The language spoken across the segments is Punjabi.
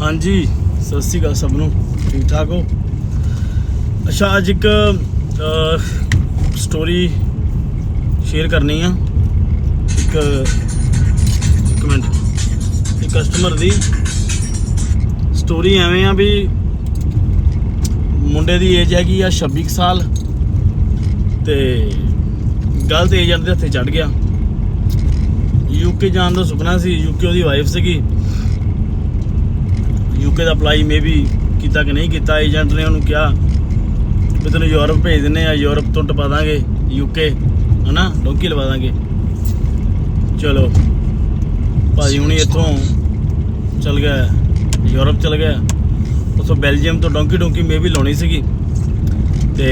ਹਾਂਜੀ, ਸਤਿ ਸ਼੍ਰੀ ਅਕਾਲ ਸਭ ਨੂੰ। ਠੀਕ ਠਾਕ ਹੋ? ਅੱਛਾ, ਅੱਜ ਇੱਕ ਸਟੋਰੀ ਸ਼ੇਅਰ ਕਰਨੀ ਆ। ਇੱਕ ਇੱਕ ਮਿੰਟ। ਇੱਕ ਕਸਟਮਰ ਦੀ ਸਟੋਰੀ ਐਵੇਂ ਆ ਵੀ ਮੁੰਡੇ ਦੀ ਏਜ ਹੈਗੀ ਆ 26 ਕੁ ਸਾਲ ਤੇ ਗਲਤ ਏਜੰਟ ਦੇ ਹੱਥੇ ਚੜ ਗਿਆ। ਯੂਕੇ ਜਾਣ ਦਾ ਸੁਪਨਾ ਸੀ ਯੂਕੇ ਉਹਦੀ ਵਾਈਫ ਸੀਗੀ। ਯੂਕੇ ਦਾ ਅਪਲਾਈ ਮੇਬੀ ਕੀਤਾ ਕਿ ਨਹੀਂ ਕੀਤਾ ਏਜੰਟ ਨੇ ਉਹਨੂੰ ਕਿਹਾ ਵੀ ਤੈਨੂੰ ਯੂਰਪ ਭੇਜ ਦਿੰਨੇ ਆ ਯੂਰਪ ਤੋਂ ਟਪਾ ਦਾਂਗੇ ਯੂਕੇ ਹਨਾ, ਡੋਂਕੀ ਲਵਾ ਦਾਂਗੇ। ਚਲੋ, ਭਾਜੀ ਹੁਣੀ ਇੱਥੋਂ ਚਲ ਗਿਆ, ਯੂਰਪ ਚਲ ਗਿਆ। ਉਥੋਂ ਬੈਲਜੀਅਮ ਤੋਂ ਡੋਂਕੀ ਡੋਂਕੀ ਮੇਬੀ ਲਾਉਣੀ ਸੀਗੀ। ਤੇ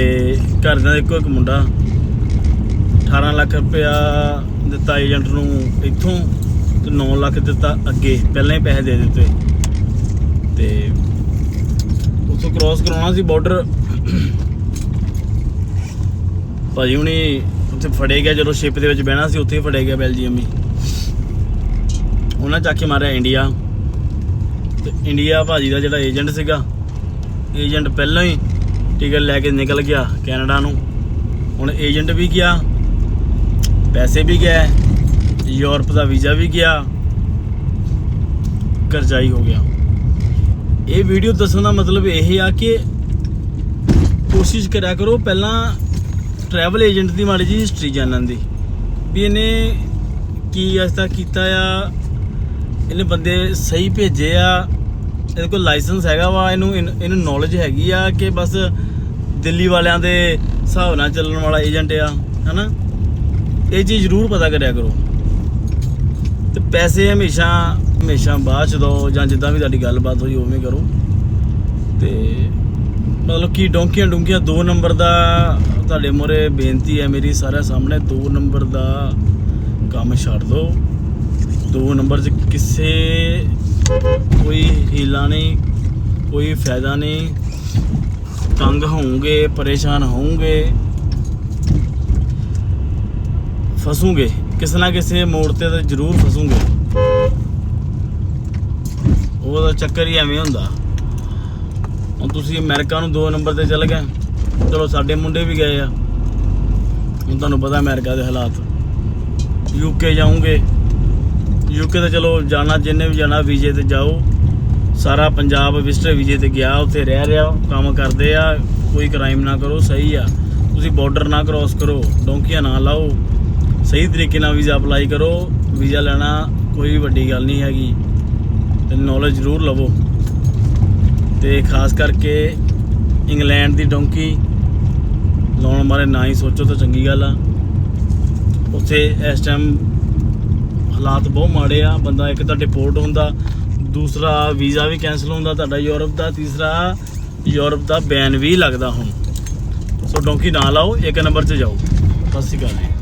ਘਰ ਦਾ ਇੱਕੋ ਇੱਕ ਮੁੰਡਾ 18 ਲੱਖ ਰੁਪਇਆ ਦਿੱਤਾ ਏਜੰਟ ਨੂੰ ਇੱਥੋਂ ਤੇ 9 ਲੱਖ ਦਿੱਤਾ ਅੱਗੇ, ਪਹਿਲਾਂ ਹੀ ਪੈਸੇ ਦੇ ਦਿੱਤੇ। ਤੇ ਉਥੋਂ ਕ੍ਰਾਸ ਕਰਾਉਣਾ ਸੀ ਬਾਰਡਰ ਭਾਜੀ ਹੁਣੀ ਉੱਥੇ ਫੜੇ ਗਿਆ, ਜਦੋਂ ਸ਼ਿਪ ਦੇ ਵਿੱਚ ਬਹਿਣਾ ਸੀ, ਉੱਥੇ ਹੀ ਫੜੇ ਗਿਆ ਬੈਲਜੀਅਮ ਹੀ। ਉਹਨਾਂ ਚੱਕ ਕੇ ਮਾਰਿਆ ਇੰਡੀਆ। ਤੇ ਇੰਡੀਆ ਭਾਜੀ ਦਾ ਜਿਹੜਾ ਏਜੰਟ ਸੀਗਾ, ਏਜੰਟ ਪਹਿਲਾਂ ਹੀ ਟਿਕਟ ਲੈ ਕੇ ਨਿਕਲ ਗਿਆ ਕੈਨੇਡਾ ਨੂੰ। ਹੁਣ ਏਜੰਟ ਵੀ ਗਿਆ, ਪੈਸੇ ਵੀ ਗਏ, ਯੂਰਪ ਦਾ ਵੀਜ਼ਾ ਵੀ ਗਿਆ, ਕਰਜ਼ਾਈ ਹੋ ਗਿਆ। ਇਹ ਵੀਡੀਓ ਦੱਸਣ ਦਾ ਮਤਲਬ ਇਹ ਆ ਕਿ ਕੋਸ਼ਿਸ਼ ਕਰਿਆ ਕਰੋ ਪਹਿਲਾਂ ਟਰੈਵਲ ਏਜੰਟ ਦੀ ਮਾੜੀ ਜੀ ਹਿਸਟਰੀ ਜਾਣਨ ਦੀ, ਵੀ ਇਹਨੇ ਕੀ ਅੱਜ ਕੀਤਾ ਆ, ਇਹਨੇ ਬੰਦੇ ਸਹੀ ਭੇਜੇ ਆ, ਇਹਦੇ ਕੋਲ ਲਾਇਸੈਂਸ ਹੈਗਾ ਵਾ, ਇਹਨੂੰ ਇਹਨੂੰ- ਇਹਨੂੰ ਨੌਲੇਜ ਹੈਗੀ ਆ ਕਿ ਬਸ ਦਿੱਲੀ ਵਾਲਿਆਂ ਦੇ ਹਿਸਾਬ ਨਾਲ ਚੱਲਣ ਵਾਲਾ ਏਜੰਟ ਆ, ਹਨਾ? ਇਹ ਚੀਜ਼ ਜ਼ਰੂਰ ਪਤਾ ਕਰਿਆ ਕਰੋ। ਤੇ ਪੈਸੇ ਹਮੇਸ਼ਾ ਹਮੇਸ਼ਾ ਬਾਅਦ ਚ ਦੋ ਜਾਂ ਜਿੱਦਾਂ ਵੀ ਤੁਹਾਡੀ ਗੱਲਬਾਤ ਹੋਈ ਉਵੇਂ ਕਰੋ। ਤੇ ਮਤਲਬ ਕਿ ਡੋਂਕੀਆਂ ਡੁੰਕੀਆਂ ਦੋ ਨੰਬਰ ਦਾ ਤੁਹਾਡੇ ਮੋਰੇ ਬੇਨਤੀ ਹੈ ਮੇਰੀ ਸਾਰਿਆਂ ਸਾਹਮਣੇ, ਦੋ ਨੰਬਰ ਦਾ ਕੰਮ ਛੱਡ ਦਿਓ ਦੋ ਨੰਬਰ 'ਚ ਕਿਸੇ ਕੋਈ ਹੀਲਾ ਨਹੀਂ, ਕੋਈ ਫਾਇਦਾ ਨਹੀਂ। ਤੰਗ ਹੋਵੋਗੇ, ਪਰੇਸ਼ਾਨ ਹੋਵੋਗੇ, ਫਸੂਗੇ। ਕਿਸੇ ਨਾ ਕਿਸੇ ਮੋੜ ਤੇ ਤਾਂ ਜ਼ਰੂਰ ਫਸੂਗੇ। ਉਹਦਾ ਚੱਕਰ ਹੀ ਐਵੇਂ ਹੁੰਦਾ। ਹੁਣ ਤੁਸੀਂ ਅਮਰੀਕਾ ਨੂੰ ਦੋ ਨੰਬਰ ਤੇ ਚੱਲ ਗਏ। ਚਲੋ, ਸਾਡੇ ਮੁੰਡੇ ਵੀ ਗਏ ਆ। ਹੁਣ ਤੁਹਾਨੂੰ ਪਤਾ ਅਮਰੀਕਾ ਦੇ ਹਾਲਾਤ। ਯੂਕੇ ਜਾਓਗੇ। ਯੂਕੇ ਤਾਂ ਚਲੋ, ਜਾਣਾ, ਜਿੰਨੇ ਵੀ ਜਾਣਾ, ਵੀਜ਼ੇ ਤੇ ਜਾਓ। ਸਾਰਾ ਪੰਜਾਬ ਵਿਜ਼ਟਰ ਵੀਜ਼ੇ ਤੇ ਗਿਆ, ਉੱਥੇ ਰਹਿ ਰਿਹਾ, ਕੰਮ ਕਰਦੇ ਆ। ਕੋਈ ਕ੍ਰਾਈਮ ਨਾ ਕਰੋ, ਸਹੀ ਆ। ਤੁਸੀਂ ਬਾਰਡਰ ਨਾ ਕ੍ਰਾਸ ਕਰੋ, ਡੋਂਕੀਆਂ ਨਾ ਲਾਓ। ਸਹੀ ਤਰੀਕੇ ਨਾਲ ਵੀਜ਼ਾ ਅਪਲਾਈ ਕਰੋ। ਵੀਜ਼ਾ ਲੈਣਾ ਕੋਈ ਵੱਡੀ ਗੱਲ ਨਹੀਂ ਹੈਗੀ। ਤੇ ਨੌਲੇਜ ਜ਼ਰੂਰ ਲਵੋ। ਤੇ ਖਾਸ ਕਰਕੇ ਇੰਗਲੈਂਡ ਦੀ ਡੋਂਕੀ ਲਾਉਣ ਬਾਰੇ ਨਾ ਹੀ ਸੋਚੋ ਤਾਂ ਚੰਗੀ ਗੱਲ ਆ। ਉੱਥੇ ਇਸ ਟਾਈਮ ਹਾਲਾਤ ਬਹੁਤ ਮਾੜੇ ਆ। ਬੰਦਾ ਇੱਕ ਤਾਂ ਡਿਪੋਰਟ ਹੁੰਦਾ, ਦੂਸਰਾ ਵੀਜ਼ਾ ਵੀ ਕੈਨਸਲ ਹੁੰਦਾ, ਤੁਹਾਡਾ ਯੂਰਪ ਦਾ, ਤੀਸਰਾ ਯੂਰਪ ਦਾ, ਬੈਨ ਵੀ ਲੱਗਦਾ ਹੁਣ। ਸੋ ਡੋਂਕੀ ਨਾ ਲਾਓ, ਇੱਕ ਨੰਬਰ 'ਚ ਜਾਓ। ਸਤਿ ਸ਼੍ਰੀ ਅਕਾਲ ਜੀ।